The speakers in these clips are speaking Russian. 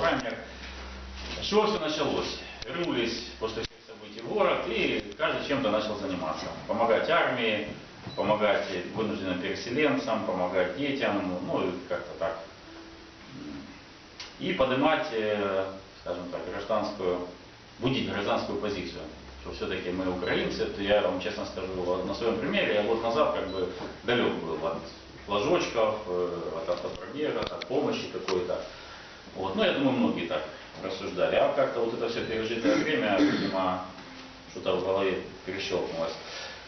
Праймер. С чего все началось? Вернулись после всех событий в город, и каждый чем-то начал заниматься. Помогать армии, помогать вынужденным переселенцам, помогать детям, ну и как-то так. И поднимать, э, скажем так, гражданскую, будить гражданскую позицию. Что все-таки мы украинцы, это я вам честно скажу, на своем примере, я год назад как бы далек был от флажочков, э, от автопробегов, от помощи какой-то. Вот. Ну, я думаю, многие так рассуждали. А как-то вот это все пережитое время, видимо, что-то в голове перещелкнулось.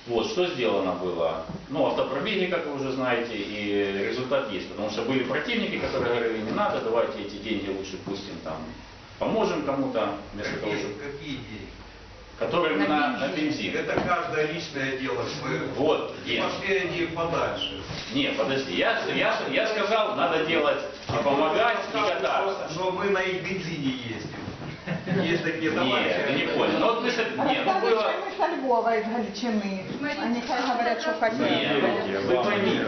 Вот, что сделано было? Ну, автопробеги, как вы уже знаете, и результат есть. Потому что были противники, которые говорили, не надо, давайте эти деньги лучше пустим там, поможем кому-то, вместо того, Какие, чтобы... какие деньги? Которые На на, на бензин. Это каждое личное дело. Мы Вот, Ген. пошли они подальше. Не, подожди, я, я, я сказал, надо делать и помогать, и кататься. Что мы на их бензине ездим. Есть такие Нет, товарищи. ты не понял. Ну вот мы, с- нет, ну Розказують, было... що ми со Львова, із Галичини. А нехай говорять, що хотять. Нет, вы поймите.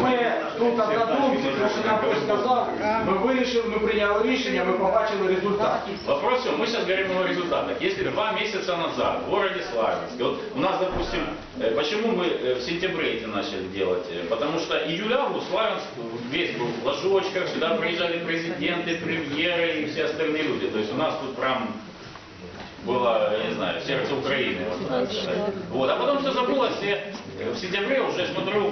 Ми тут однодумці, тому що нам хтось сказав, ми вирішили, ми прийняли рішення, ми побачили результат. Вопрос все, мы сейчас говорим о результатах. Если два месяца назад в городе Славянске, вот у нас, допустим, э, почему мы э, в сентябре эти начали делать? Э, Потому что июля-август Славянск весь был в ложочках, сюда приезжали президенты, премьеры и все остальные люди. То есть у нас тут прям было, не знаю, сердце Украины. Вот. А потом все забылось, все в сентябре уже смотрю,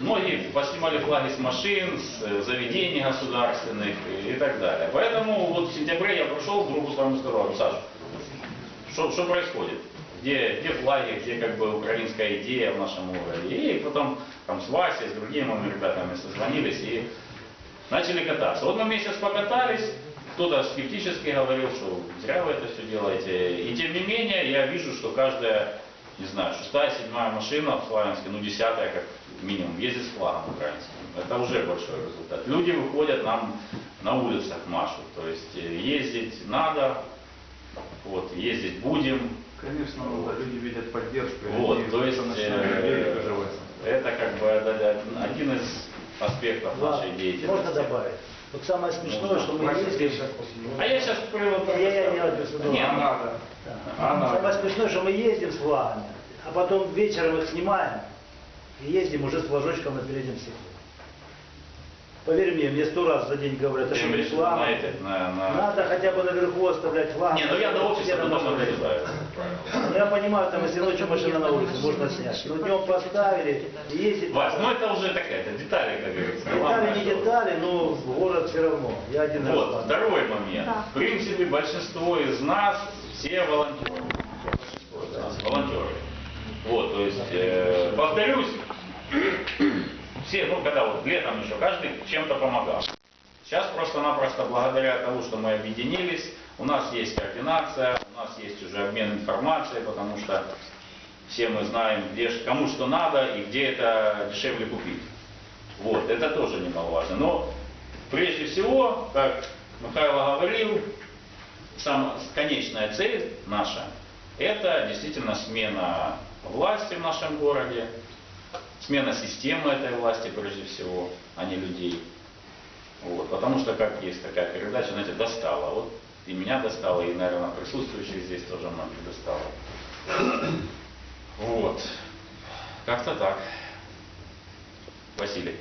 многие поснимали флаги с машин, с э, заведений государственных и, так далее. Поэтому вот в сентябре я прошел в группу своему сказал, Саша, что, что происходит? Где, где флаги, где как бы украинская идея в нашем городе? И потом там с Васей, с другими моими ребятами созвонились и начали кататься. Вот мы месяц покатались, кто-то скептически говорил, что зря вы это все делаете. И тем не менее, я вижу, что каждая, не знаю, шестая, седьмая машина в Славянске, ну десятая как минимум, ездит с флагом украинским. Это уже большой результат. Люди выходят нам на улицах машут. То есть э, ездить надо, вот, ездить будем. Конечно, да, люди видят поддержку, Вот, то есть э, это как бы один из аспектов нашей Ладно, деятельности. Можно добавить? Вот самое смешное, что мы ездим... А я сейчас привел Я- я не Нет, А надо. Да. А надо. Самое смешное, что мы ездим с флагами, а потом вечером их снимаем и ездим уже с флажочком на переднем стекле. Поверь мне, мне сто раз за день говорят, что виду реклама. на на- на- Надо хотя бы наверху оставлять флаг. Не, ну я до офиса Где до понимаю, там если ночью машина на улице, можно снять. Но днем поставили, и ездить... Вась, ну это уже такая, это детали, как говорится. Детали не детали, но город все равно. Я один раз Вот, второй момент. Да. В принципе, большинство из нас все волонтеры. Большинство из нас волонтеры. Вот, то есть, э, повторюсь, все, ну, когда вот летом еще каждый чем-то помогал. Сейчас просто-напросто благодаря тому, что мы объединились, у нас есть координация, у нас есть уже обмен информацией, потому что все мы знаем, где, кому что надо и где это дешевле купить. Вот, это тоже немаловажно. Но прежде всего, как Михайло говорил, сам, конечная цель наша – это действительно смена власти в нашем городе, смена системы этой власти прежде всего, а не людей. Потому что, как есть такая передача, знаете, достала. Вот и меня достала, и, наверное, присутствующих здесь тоже многих достала. Вот. Как-то так. Василий.